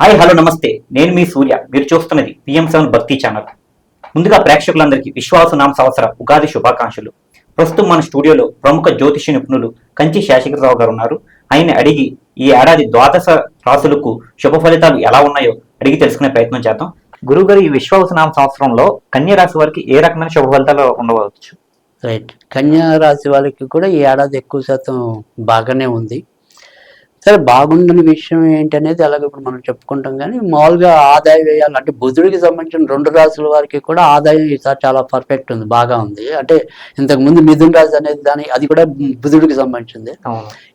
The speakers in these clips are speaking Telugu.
హాయ్ హలో నమస్తే. నేను మీ సూర్య. మీరు చూస్తున్నది పిఎం సెవెన్ భక్తి ఛానల్. ముందుగా ప్రేక్షకులందరికీ విశ్వాసనామ సంవత్సర ఉగాది శుభాకాంక్షలు. ప్రస్తుతం మన స్టూడియోలో ప్రముఖ జ్యోతిష నిపుణులు కంచి శేషగిరిరావు గారు ఉన్నారు. ఆయన అడిగి ఈ ఏడాది ద్వాదశ రాసులకు శుభ ఫలితాలు ఎలా ఉన్నాయో అడిగి తెలుసుకునే ప్రయత్నం చేద్దాం. గురుగారు ఈ విశ్వాసనామ సంవత్సరంలో కన్య రాశి వారికి ఏ రకమైన శుభ ఫలితాలు ఉండవచ్చు? రైట్. కన్యా రాశి వాళ్ళకి కూడా ఈ ఏడాది ఎక్కువ శాతం బాగానే ఉంది. సరే బాగుండని విషయం ఏంటనేది అలాగే ఇప్పుడు మనం చెప్పుకుంటాం. కానీ మామూలుగా ఆదాయ వ్యయాలు అంటే బుధుడికి సంబంధించిన రెండు రాశుల వారికి కూడా ఆదాయం ఈసారి చాలా పర్ఫెక్ట్ ఉంది బాగా ఉంది. అంటే ఇంతకు ముందు మిథున రాశి అనేది దాని అది కూడా బుధుడికి సంబంధించింది.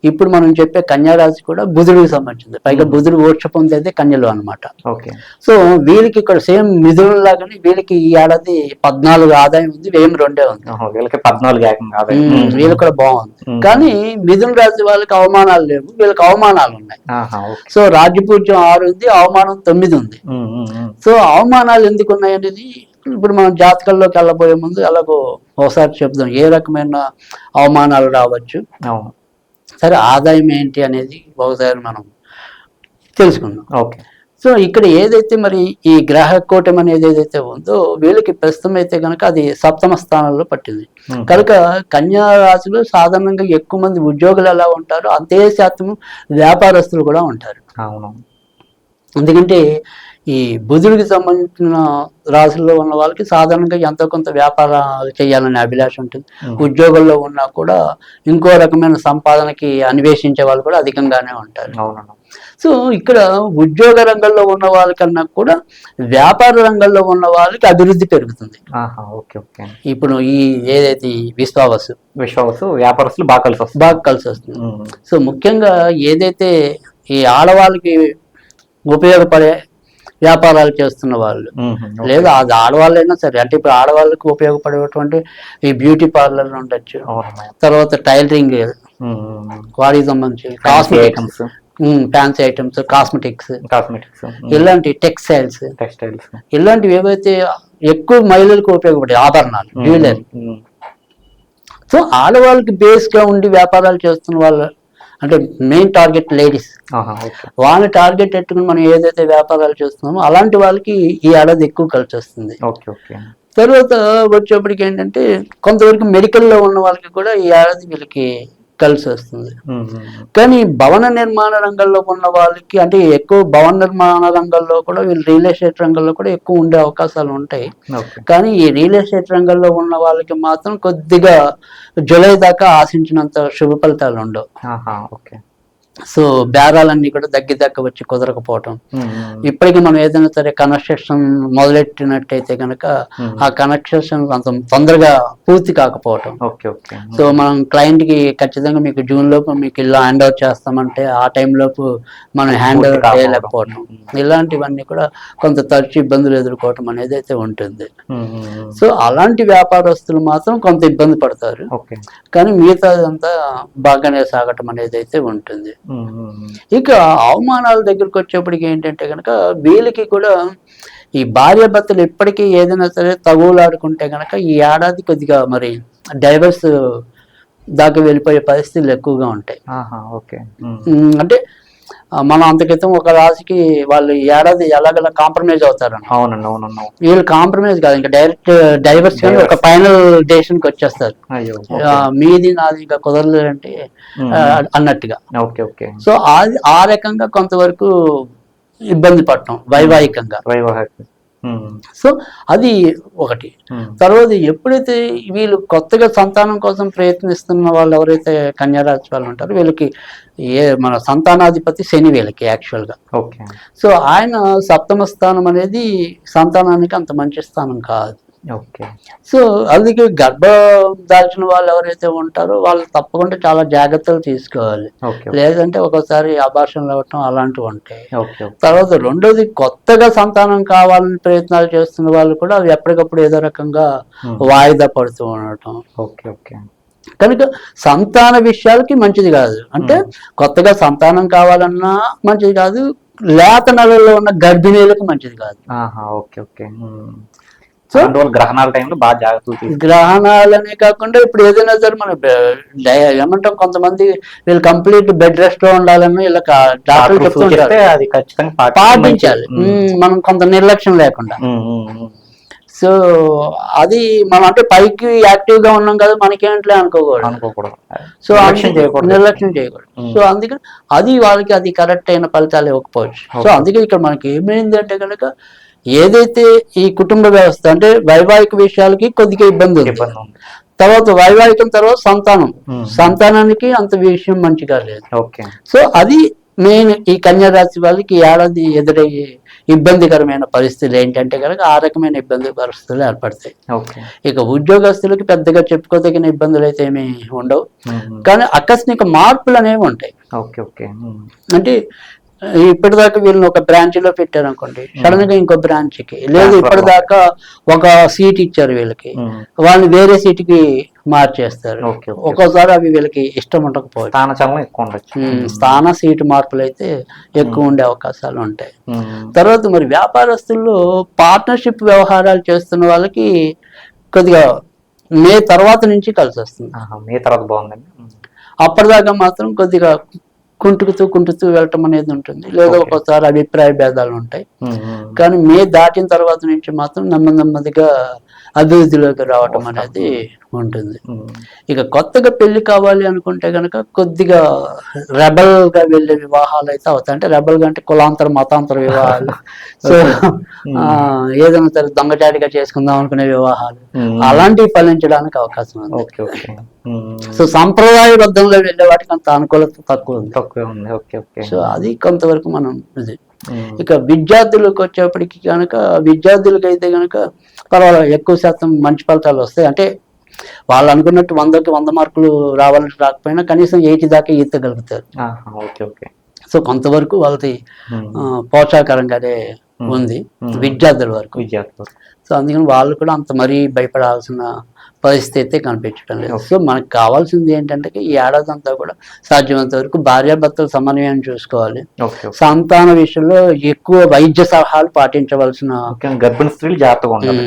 ఇప్పుడు మనం చెప్పే కన్యా రాశి కూడా బుధుడికి సంబంధించింది. పైగా బుధుడు ఓర్చ పొందేది కన్యలు అన్నమాట. ఓకే. సో వీళ్ళకి ఇక్కడ సేమ్ మిథున లాగానే వీళ్ళకి ఈ ఏడాది పద్నాలుగు ఆదాయం ఉంది వ్యయం రెండే ఉంది. వీళ్ళకి పద్నాలుగు వీళ్ళు కూడా బాగుంది. కానీ మిథున రాశి వాళ్ళకి అవమానాలు లేవు వీళ్ళకి అవమానాలు ఉన్నాయి. సో రాజ్యపూజ్యం ఆరు ఉంది అవమానం తొమ్మిది ఉంది. సో అవమానాలు ఎందుకు ఉన్నాయి అనేది ఇప్పుడు మనం జాతకాల్లోకి వెళ్ళబోయే ముందు అలాగో ఒకసారి చెప్దాం. ఏ రకమైన అవమానాలు రావచ్చు? సరే ఆదాయం ఏంటి అనేది ఒకసారి మనం తెలుసుకుందాం. ఓకే. సో ఇక్కడ ఏదైతే మరి ఈ గ్రహ కూటమి అనేది ఏదైతే ఉందో వీళ్ళకి ప్రస్తుతం అయితే కనుక అది సప్తమ స్థానంలో పట్టింది. కనుక కన్యా రాశిలో సాధారణంగా ఎక్కువ మంది ఉద్యోగులు ఎలా ఉంటారో అంతే శాతం వ్యాపారస్తులు కూడా ఉంటారు. అవును. ఎందుకంటే ఈ బుధుడికి సంబంధించిన రాశుల్లో ఉన్న వాళ్ళకి సాధారణంగా ఎంతో కొంత వ్యాపారాలు చేయాలనే అభిలాష ఉంటుంది. ఉద్యోగంలో ఉన్నా కూడా ఇంకో రకమైన సంపాదనకి అన్వేషించే వాళ్ళు కూడా అధికంగానే ఉంటారు. సో ఇక్కడ ఉద్యోగ రంగంలో ఉన్న వాళ్ళకన్నా కూడా వ్యాపార రంగంలో ఉన్న వాళ్ళకి అభివృద్ధి పెరుగుతుంది ఇప్పుడు ఈ ఏదైతే విశ్వావసు విశ్వాసు వ్యాపారస్తులు బాగా కలిసి వస్తుంది బాగా కలిసి వస్తుంది. సో ముఖ్యంగా ఏదైతే ఈ ఆడవాళ్ళకి ఉపయోగపడే వ్యాపారాలు చేస్తున్న వాళ్ళు. లేదా అది ఆడవాళ్ళైనా సరే అంటే ఇప్పుడు ఆడవాళ్ళకి ఉపయోగపడేటువంటి ఈ బ్యూటీ పార్లర్ ఉండొచ్చు. తర్వాత టైలరింగ్. వాటికి సంబంధించి cosmetics fancy items cosmetics cosmetics ఇలాంటి టెక్స్టైల్స్ టెక్స్టైల్స్ ఇలాంటివి ఏవైతే ఎక్కువ మహిళలకు ఉపయోగపడే ఆభరణాలు జ్యువెలరీ సో ఆడవాళ్ళకి బేస్గా ఉండి వ్యాపారాలు చేస్తున్న వాళ్ళు అంటే మెయిన్ టార్గెట్ లేడీస్ వాళ్ళని టార్గెట్ పెట్టుకుని మనం ఏదైతే వ్యాపారాలు చేస్తున్నామో అలాంటి వాళ్ళకి ఈ ఏడాది ఎక్కువ కలిసి వస్తుంది. తర్వాత వచ్చేప్పటికి ఏంటంటే కొంతవరకు మెడికల్లో ఉన్న వాళ్ళకి కూడా ఈ ఏడాది వీళ్ళకి కలిసి వస్తుంది. కానీ భవన నిర్మాణ రంగంలో ఉన్న వాళ్ళకి అంటే ఎక్కువ భవన నిర్మాణ రంగంలో కూడా వీళ్ళు రియల్ ఎస్టేట్ రంగంలో కూడా ఎక్కువ ఉండే అవకాశాలు ఉంటాయి. కానీ ఈ రియల్ ఎస్టేట్ రంగంలో ఉన్న వాళ్ళకి మాత్రం కొద్దిగా జూలై దాకా ఆశించినంత శుభ ఫలితాలు ఉండవు. ఓకే. సో బేరాలన్నీ కూడా దగ్గర దగ్గర వచ్చి కుదరకపోవటం. ఇప్పటికీ మనం ఏదైనా సరే కన్స్ట్రక్షన్ మొదలెట్టినట్టయితే కనుక. ఆ కన్స్ట్రక్షన్ అంత తొందరగా పూర్తి కాకపోవటం. సో మనం క్లయింట్కి ఖచ్చితంగా మీకు జూన్ లోపు మీకు ఇల్లు హ్యాండ్ ఓవర్ చేస్తామంటే ఆ టైం లోపు మనం హ్యాండ్ ఓవర్. చేయలేకపోవడం ఇలాంటివన్నీ కూడా కొంత తరచు ఇబ్బందులు ఎదుర్కోవటం అనేది అయితే ఉంటుంది. సో అలాంటి వ్యాపారస్తులు మాత్రం కొంత ఇబ్బంది పడతారు. కానీ మిగతాదంతా బాగానే సాగటం అనేది అయితే ఉంటుంది. ఇక అవమానాల దగ్గరికి వచ్చేప్పటికి ఏంటంటే కనుక వీళ్ళకి కూడా ఈ భార్య భర్తలు ఎప్పటికీ ఏదైనా సరే తగులాడుకుంటే కనుక ఈ ఏడాది కొద్దిగా మరి డైవర్స్ దాకా వెళ్ళిపోయే పరిస్థితులు ఎక్కువగా ఉంటాయి. అంటే మనం అంత క్రితం ఒక రాశికి వాళ్ళు ఏడాది ఎలాగలా కాంప్రమైజ్ అవుతారన్న అవునండి అవునన్నా వీళ్ళు కాంప్రమైజ్ కాదు ఇంకా డైరెక్ట్ డైవర్స్ ఒక ఫైనల్ డెసిషన్కి వచ్చేస్తారు. మీది నాది ఇంకా కుదరలేదు అంటే అన్నట్టుగా. Okay okay. సో ఆ రకంగా కొంతవరకు ఇబ్బంది పడటం వైవాహికంగా. వైవాహిక ఉమ్, సో అది ఒకటి. తర్వాత ఎప్పుడైతే వీళ్ళు కొత్తగా సంతానం కోసం ప్రయత్నిస్తున్న వాళ్ళు ఎవరైతే కన్యారాశి వాళ్ళు ఉంటారో వీళ్ళకి ఏ మన సంతానాధిపతి శని వీళ్ళకి యాక్చువల్గా ఓకే. సో ఆయన సప్తమ స్థానం అనేది సంతానానికి అంత మంచి స్థానం కాదు. సో అందుకే గర్భం దాల్చిన వాళ్ళు ఎవరైతే ఉంటారో వాళ్ళు తప్పకుండా చాలా జాగ్రత్తలు తీసుకోవాలి. లేదంటే ఒక్కోసారి అభాషణలు అవ్వటం అలాంటివి ఉంటాయి. తర్వాత రెండోది కొత్తగా సంతానం కావాలని ప్రయత్నాలు చేస్తున్న వాళ్ళు కూడా అవి ఎప్పటికప్పుడు ఏదో రకంగా. వాయిదా పడుతూ ఉండటం. Okay okay. కనుక సంతాన విషయాలకి మంచిది కాదు. అంటే కొత్తగా సంతానం కావాలన్నా మంచిది కాదు. లేత నెలల్లో ఉన్న గర్భిణీలకు మంచిది కాదు. Okay okay. సో గ్రహణాల టైంలో బాగా జాగ్రత్తలు గ్రహణాలనే కాకుండా ఇప్పుడు ఏదైనా సరే మన ఏమంటాం కొంతమంది వీళ్ళు కంప్లీట్ బెడ్ రెస్ట్లో ఉండాలని ఇలా డాక్టర్లు చెప్తూ చెప్తే ఉంటారు. అది ఖచ్చితంగా పాటించాలి. మనం కొంత నిర్లక్ష్యం లేకుండా. సో అది మనం అంటే పైకి యాక్టివ్గా ఉన్నాం కదా మనకేంట్లే అనుకోకూడదు. అనుకోకూడదు. సో చేయకూడదు. నిర్లక్ష్యం చేయకూడదు. సో అందుకని అది వాళ్ళకి అది కరెక్ట్ అయిన ఫలితాలు ఇవ్వకపోవచ్చు. సో. అందుకే ఇక్కడ మనకి ఏమైంది అంటే కనుక ఏదైతే ఈ కుటుంబ వ్యవస్థ అంటే వైవాహిక విషయాలకి కొద్దిగా ఇబ్బంది ఉంది. తర్వాత వైవాహికం తర్వాత సంతానం. సంతానానికి అంత విషయం మంచిగా లేదు. సో అది మెయిన్ ఈ కన్యా రాశి వాళ్ళకి ఏడాది ఎదురయ్యే ఇబ్బందికరమైన పరిస్థితులు ఏంటంటే కనుక ఆ రకమైన ఇబ్బంది పరిస్థితులు ఏర్పడతాయి. ఇక ఉద్యోగస్తులకి పెద్దగా చెప్పుకోదగిన ఇబ్బందులు అయితే ఏమీ ఉండవు. కానీ ఆకస్మిక మార్పులు అనేవి ఉంటాయి. Okay okay. ఉమ్. అంటే ఇప్పటిదాకా వీళ్ళని ఒక బ్రాంచ్లో పెట్టారు అనుకోండి సడన్గా ఇంకో బ్రాంచ్కి. లేదు. ఇప్పటిదాకా ఒక సీట్ ఇచ్చారు వీళ్ళకి. వాళ్ళని వేరే సీట్కి మార్చేస్తారు. ఒక్కోసారి అవి వీళ్ళకి ఇష్టం ఉండకపోవచ్చు. స్థాన సీటు మార్పులు అయితే ఎక్కువ ఉండే అవకాశాలు ఉంటాయి. తర్వాత మరి వ్యాపారస్తుల్లో పార్ట్నర్షిప్ వ్యవహారాలు చేస్తున్న వాళ్ళకి కొద్దిగా మే తర్వాత నుంచి కలిసి వస్తుంది మీ తర్వాత బాగుందండి. అప్పటిదాకా మాత్రం కొద్దిగా కుంటుకుతూ కుంటుతూ వెళ్ళటం అనేది ఉంటుంది లేదా. ఒక్కోసారి అభిప్రాయ భేదాలు ఉంటాయి. కానీ మే దాటిన తర్వాత నుంచి మాత్రం నెమ్మది నెమ్మదిగా అభివృద్ధిలోకి రావటం. అనేది ఉంటుంది. ఇక కొత్తగా పెళ్ళి కావాలి అనుకుంటే గనక కొద్దిగా రెబల్గా వెళ్ళే వివాహాలు అయితే అవుతాయి అంటే రెబల్గా అంటే కులాంతర మతాంతర వివాహాలు సో ఆ, ఏదైనా సరే దొంగచాటిగా చేసుకుందాం అనుకునే వివాహాలు. అలాంటివి ఫలించడానికి అవకాశం ఉంది. సో సంప్రదాయబద్ధంగా వెళ్ళే వాటికి అంత అనుకూలత తక్కువ ఉంది సో అది కొంతవరకు మనం ఇది. ఇక విద్యార్థులకు వచ్చేప్పటికి కనుక విద్యార్థులకు అయితే కనుక పర్వాలేదు ఎక్కువ శాతం మంచి ఫలితాలు వస్తాయి. అంటే వాళ్ళు అనుకున్నట్టు వందకి వంద మార్కులు రావాలంటే రాకపోయినా కనీసం ఎయిటీ దాకా ఈతగలుగుతారు. Okay okay. సో కొంతవరకు వాళ్ళది ఉమ్. ఆ, పోషాకరంగానే ఉంది. Hmm. విద్యార్థుల వరకు. విద్యార్థులు సో అందుకని వాళ్ళు కూడా అంత మరీ భయపడాల్సిన పరిస్థితి అయితే కనిపించడం లేదు. సో మనకు కావాల్సింది ఏంటంటే ఈ ఏడాది అంతా కూడా సాధ్యమైనంత వరకు భార్యాభర్తల సమన్వయం చూసుకోవాలి. సంతాన విషయంలో ఎక్కువ వైద్య సలహాలు పాటించవలసిన గర్భిణీ స్త్రీలు జాగ్రత్తగా ఉండాలి.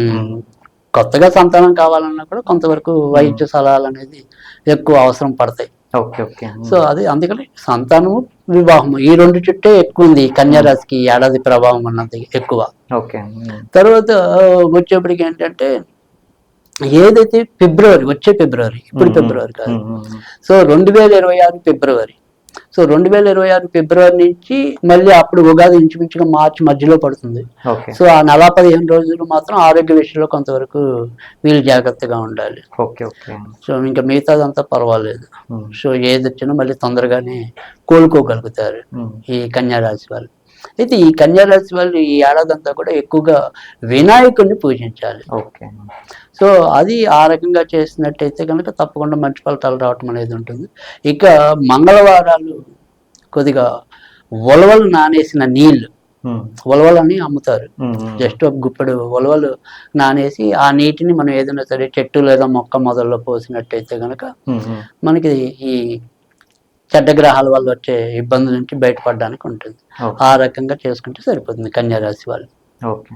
కొత్తగా సంతానం కావాలన్నా కూడా కొంతవరకు వైద్య సలహాలు అనేది ఎక్కువ అవసరం పడతాయి. Okay okay. ఉమ్. సో అది అందుకని సంతానము వివాహము ఈ రెండు చుట్టే ఎక్కువ ఉంది ఈ కన్యా రాశికి ఈ ఏడాది ప్రభావం అన్నది ఎక్కువ. తర్వాత వచ్చేప్పటికి ఏంటంటే ఏదైతే ఫిబ్రవరి వచ్చే ఫిబ్రవరి ఇప్పుడు. ఫిబ్రవరి కాదు. సో రెండు వేల ఇరవై ఆరు ఫిబ్రవరి. సో రెండు వేల ఇరవై ఆరు ఫిబ్రవరి నుంచి మళ్ళీ అప్పుడు ఉగాది ఇంచుమించుగా మార్చి మధ్యలో పడుతుంది. సో ఆ నెల పదిహేను రోజులు మాత్రం ఆరోగ్య విషయంలో కొంతవరకు వీళ్ళు జాగ్రత్తగా ఉండాలి. సో ఇంకా మిగతాదంతా పర్వాలేదు. సో ఏది వచ్చినా మళ్ళీ తొందరగానే కోలుకోగలుగుతారు. ఈ కన్యా రాశి వాళ్ళు. అయితే ఈ కన్యా రాశి వాళ్ళు ఈ ఏడాది అంతా కూడా ఎక్కువగా వినాయకుడిని పూజించాలి. ఓకే. సో అది ఆ రకంగా చేసినట్టయితే కనుక తప్పకుండా మంచి ఫలితాలు రావటం అనేది ఉంటుంది ఇక మంగళవారాలు కొద్దిగా ఉలవలు నానేసిన నీళ్ళు. ఉలవలని అమ్ముతారు. జస్ట్ ఒక గుప్పెడు ఉలవలు నానేసి ఆ నీటిని మనం ఏదైనా సరే చెట్టు లేదా మొక్క మొదల్లో పోసినట్టయితే కనుక. మనకి ఈ చెడ్డ గ్రహాల వల్ల వచ్చే ఇబ్బందుల నుంచి బయటపడడానికి ఉంటుంది ఆ రకంగా చేసుకుంటే సరిపోతుంది కన్యా రాశి వాళ్ళు ఓకే